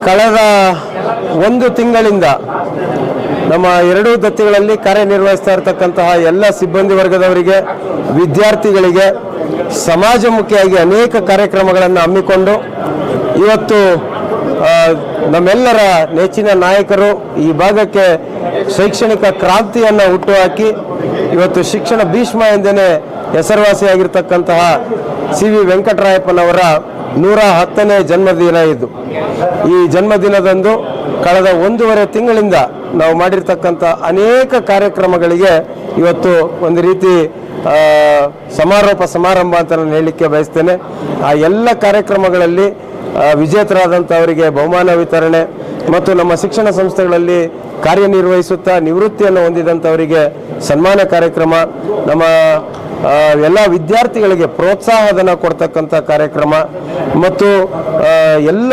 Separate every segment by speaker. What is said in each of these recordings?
Speaker 1: ಕಳೆದ ಒಂದು ತಿಂಗಳಿಂದ ನಮ್ಮ ಎರಡೂ ದತ್ತಿಗಳಲ್ಲಿ ಕಾರ್ಯನಿರ್ವಹಿಸ್ತಾ ಇರತಕ್ಕಂತಹ ಎಲ್ಲ ಸಿಬ್ಬಂದಿ ವರ್ಗದವರಿಗೆ, ವಿದ್ಯಾರ್ಥಿಗಳಿಗೆ, ಸಮಾಜಮುಖಿಯಾಗಿ ಅನೇಕ ಕಾರ್ಯಕ್ರಮಗಳನ್ನು ಹಮ್ಮಿಕೊಂಡು ಇವತ್ತು ನಮ್ಮೆಲ್ಲರ ನೆಚ್ಚಿನ ನಾಯಕರು ಈ ಭಾಗಕ್ಕೆ ಶೈಕ್ಷಣಿಕ ಕ್ರಾಂತಿಯನ್ನು ಹುಟ್ಟುಹಾಕಿ ಇವತ್ತು ಶಿಕ್ಷಣ ಭೀಷ್ಮ ಎಂದೇ ಹೆಸರುವಾಸಿಯಾಗಿರ್ತಕ್ಕಂತಹ ಸಿ ವಿ ವೆಂಕಟರಾಯಪ್ಪನವರ ನೂರ ಹತ್ತನೇ ಜನ್ಮದಿನ ಇದು. ಈ ಜನ್ಮದಿನದಂದು ಕಳೆದ ಒಂದೂವರೆ ತಿಂಗಳಿಂದ ನಾವು ಮಾಡಿರ್ತಕ್ಕಂಥ ಅನೇಕ ಕಾರ್ಯಕ್ರಮಗಳಿಗೆ ಇವತ್ತು ಒಂದು ರೀತಿ ಸಮಾರೋಪ ಸಮಾರಂಭ ಅಂತ ನಾನು ಹೇಳಲಿಕ್ಕೆ ಬಯಸ್ತೇನೆ. ಆ ಎಲ್ಲ ಕಾರ್ಯಕ್ರಮಗಳಲ್ಲಿ ವಿಜೇತರಾದಂಥವರಿಗೆ ಬಹುಮಾನ ವಿತರಣೆ ಮತ್ತು ನಮ್ಮ ಶಿಕ್ಷಣ ಸಂಸ್ಥೆಗಳಲ್ಲಿ ಕಾರ್ಯನಿರ್ವಹಿಸುತ್ತಾ ನಿವೃತ್ತಿಯನ್ನು ಹೊಂದಿದಂಥವರಿಗೆ ಸನ್ಮಾನ ಕಾರ್ಯಕ್ರಮ, ನಮ್ಮ ಎಲ್ಲ ವಿದ್ಯಾರ್ಥಿಗಳಿಗೆ ಪ್ರೋತ್ಸಾಹಧನ ಕೊಡ್ತಕ್ಕಂಥ ಕಾರ್ಯಕ್ರಮ ಮತ್ತು ಎಲ್ಲ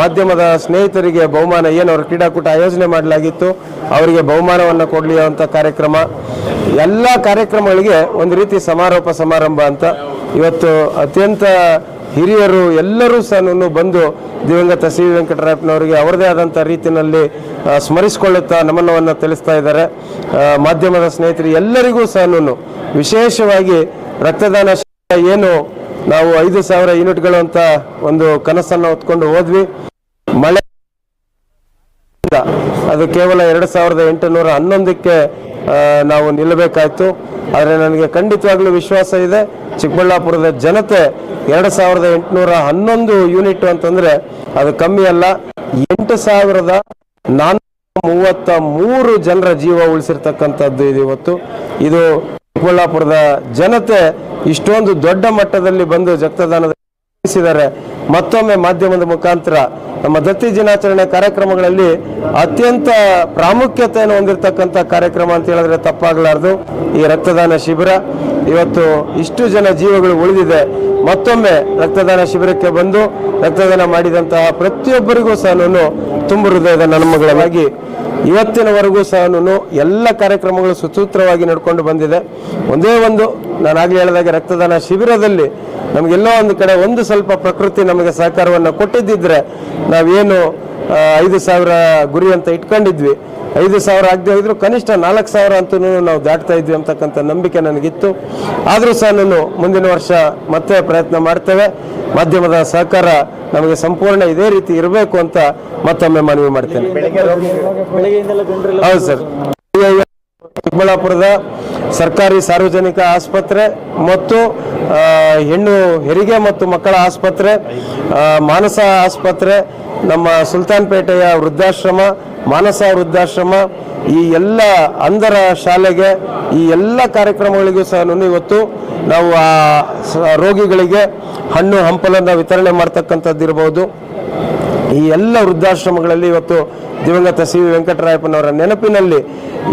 Speaker 1: ಮಾಧ್ಯಮದ ಸ್ನೇಹಿತರಿಗೆ ಬಹುಮಾನ, ಏನು ಅವ್ರ ಕ್ರೀಡಾಕೂಟ ಆಯೋಜನೆ ಮಾಡಲಾಗಿತ್ತು, ಅವರಿಗೆ ಬಹುಮಾನವನ್ನು ಕೊಡಲಿ ಅಂತ ಕಾರ್ಯಕ್ರಮ. ಎಲ್ಲ ಕಾರ್ಯಕ್ರಮಗಳಿಗೆ ಒಂದು ರೀತಿ ಸಮಾರೋಪ ಸಮಾರಂಭ ಅಂತ ಇವತ್ತು ಅತ್ಯಂತ ಹಿರಿಯರು ಎಲ್ಲರೂ ಸಹ ಬಂದು ದಿವಂಗತ ಸಿ ವೆಂಕಟರಾಯಪ್ಪನವರಿಗೆ ಅವರದೇ ಆದಂಥ ರೀತಿಯಲ್ಲಿ ಸ್ಮರಿಸಿಕೊಳ್ಳುತ್ತಾ ನಮನವನ್ನು ತಿಳಿಸ್ತಾ ಇದ್ದಾರೆ. ಮಾಧ್ಯಮದ ಸ್ನೇಹಿತರು ಎಲ್ಲರಿಗೂ ಸಹ ವಿಶೇಷವಾಗಿ ರಕ್ತದಾನ ಏನು, ನಾವು ಐದು ಸಾವಿರ ಯೂನಿಟ್ಗಳು ಅಂತ ಒಂದು ಕನಸನ್ನು ಹೊತ್ಕೊಂಡು ಹೋದ್ವಿ. ಮಳೆ ಅದು ಕೇವಲ ಎರಡು ಸಾವಿರದ ಎಂಟುನೂರ ಹನ್ನೊಂದಕ್ಕೆ ನಾವು ನಿಲ್ಲಬೇಕಾಯ್ತು. ಆದರೆ ನನಗೆ ಖಂಡಿತವಾಗ್ಲೂ ವಿಶ್ವಾಸ ಇದೆ, ಚಿಕ್ಕಬಳ್ಳಾಪುರದ ಜನತೆ ಎರಡು ಸಾವಿರದ ಎಂಟುನೂರ ಹನ್ನೊಂದು ಯೂನಿಟ್ ಅಂತಂದ್ರೆ ಅದು ಕಮ್ಮಿ ಅಲ್ಲ. ಎಂಟು ಸಾವಿರದ ನಾನ್ನೂರ ಮೂವತ್ತ ಮೂರು ಜನರ ಜೀವ ಉಳಿಸಿರ್ತಕ್ಕಂಥದ್ದು ಇದು ಇವತ್ತು. ಇದು ಚಿಕ್ಕಬಳ್ಳಾಪುರದ ಜನತೆ ಇಷ್ಟೊಂದು ದೊಡ್ಡ ಮಟ್ಟದಲ್ಲಿ ಬಂದು ರಕ್ತದಾನದ ತಿಳಿಸಿದ್ದಾರೆ ಮತ್ತೊಮ್ಮೆ ಮಾಧ್ಯಮದ ಮುಖಾಂತರ ನಮ್ಮ ದತ್ತಿ ದಿನಾಚರಣೆ ಕಾರ್ಯಕ್ರಮಗಳಲ್ಲಿ ಅತ್ಯಂತ ಪ್ರಾಮುಖ್ಯತೆಯನ್ನು ಹೊಂದಿರತಕ್ಕಂಥ ಕಾರ್ಯಕ್ರಮ ಅಂತ ಹೇಳಿದ್ರೆ ತಪ್ಪಾಗಲಾರದು. ಈ ರಕ್ತದಾನ ಶಿಬಿರ, ಇವತ್ತು ಇಷ್ಟು ಜನ ಜೀವಗಳು ಉಳಿದಿದೆ. ಮತ್ತೊಮ್ಮೆ ರಕ್ತದಾನ ಶಿಬಿರಕ್ಕೆ ಬಂದು ರಕ್ತದಾನ ಮಾಡಿದಂತಹ ಪ್ರತಿಯೊಬ್ಬರಿಗೂ ಸಹ ತುಂಬ ಹೃದಯದ ನನ್ಮಗಳಾಗಿ ಇವತ್ತಿನವರೆಗೂ ಸಹ ಎಲ್ಲ ಕಾರ್ಯಕ್ರಮಗಳು ಸುಸೂತ್ರವಾಗಿ ನಡ್ಕೊಂಡು ಬಂದಿದೆ. ಒಂದೇ ಒಂದು ನಾನು ಆಗಲೇ ಹೇಳಿದಾಗೆ ರಕ್ತದಾನ ಶಿಬಿರದಲ್ಲಿ ನಮಗೆಲ್ಲೋ ಒಂದು ಕಡೆ ಒಂದು ಸ್ವಲ್ಪ ಪ್ರಕೃತಿ ನಮಗೆ ಸಹಕಾರವನ್ನು ಕೊಟ್ಟಿದ್ದಿದ್ರೆ ನಾವೇನು ಐದು ಸಾವಿರ ಗುರಿ ಅಂತ ಇಟ್ಕೊಂಡಿದ್ವಿ. ಐದು ಸಾವಿರ ಆಗದೆ ಹೋಗಿದ್ರು ಕನಿಷ್ಠ ನಾಲ್ಕು ಸಾವಿರ ಅಂತೂ ನಾವು ದಾಟ್ತಾ ಇದ್ವಿ ಅಂತಕ್ಕಂಥ ನಂಬಿಕೆ ನನಗಿತ್ತು. ಆದರೂ ಸಹ ನಾನು ಮುಂದಿನ ವರ್ಷ ಮತ್ತೆ ಪ್ರಯತ್ನ ಮಾಡ್ತೇವೆ. ಮಾಧ್ಯಮದ ಸಹಕಾರ ನಮಗೆ ಸಂಪೂರ್ಣ ಇದೇ ರೀತಿ ಇರಬೇಕು ಅಂತ ಮತ್ತೊಮ್ಮೆ ಮನವಿ ಮಾಡ್ತೇನೆ. ಹೌದು ಸರ್. ಚಿಕ್ಕಬಳ್ಳಾಪುರದ ಸರ್ಕಾರಿ ಸಾರ್ವಜನಿಕ ಆಸ್ಪತ್ರೆ ಮತ್ತು ಹೆಣ್ಣು ಹೆರಿಗೆ ಮತ್ತು ಮಕ್ಕಳ ಆಸ್ಪತ್ರೆ ಮಾನಸ ಆಸ್ಪತ್ರೆ, ನಮ್ಮ ಸುಲ್ತಾನ್ಪೇಟೆಯ ವೃದ್ಧಾಶ್ರಮ, ಮಾನಸ ವೃದ್ಧಾಶ್ರಮ, ಈ ಎಲ್ಲ ಅಂಧರ ಶಾಲೆಗೆ ಈ ಎಲ್ಲ ಕಾರ್ಯಕ್ರಮಗಳಿಗೂ ಸಹ ಇವತ್ತು ನಾವು ಆ ರೋಗಿಗಳಿಗೆ ಹಣ್ಣು ಹಂಪಲನ್ನು ವಿತರಣೆ ಮಾಡ್ತಕ್ಕಂಥದ್ದು ಇರ್ಬೋದು ಈ ಎಲ್ಲ ವೃದ್ಧಾಶ್ರಮಗಳಲ್ಲಿ ಇವತ್ತು ದಿವಂಗತ ಸಿ ವಿ ವೆಂಕಟರಾಯಪ್ಪನವರ ನೆನಪಿನಲ್ಲಿ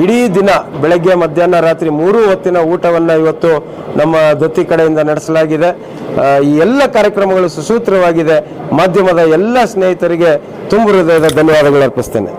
Speaker 1: ಇಡೀ ದಿನ ಬೆಳಗ್ಗೆ, ಮಧ್ಯಾಹ್ನ, ರಾತ್ರಿ ಮೂರು ಹೊತ್ತಿನ ಊಟವನ್ನು ಇವತ್ತು ನಮ್ಮ ದತ್ತಿ ಕಡೆಯಿಂದ ನಡೆಸಲಾಗಿದೆ. ಈ ಎಲ್ಲ ಕಾರ್ಯಕ್ರಮಗಳು ಸುಸೂತ್ರವಾಗಿದೆ. ಮಾಧ್ಯಮದ ಎಲ್ಲ ಸ್ನೇಹಿತರಿಗೆ ತುಂಬ ಹೃದಯದ ಧನ್ಯವಾದಗಳು ಅರ್ಪಿಸ್ತೇನೆ.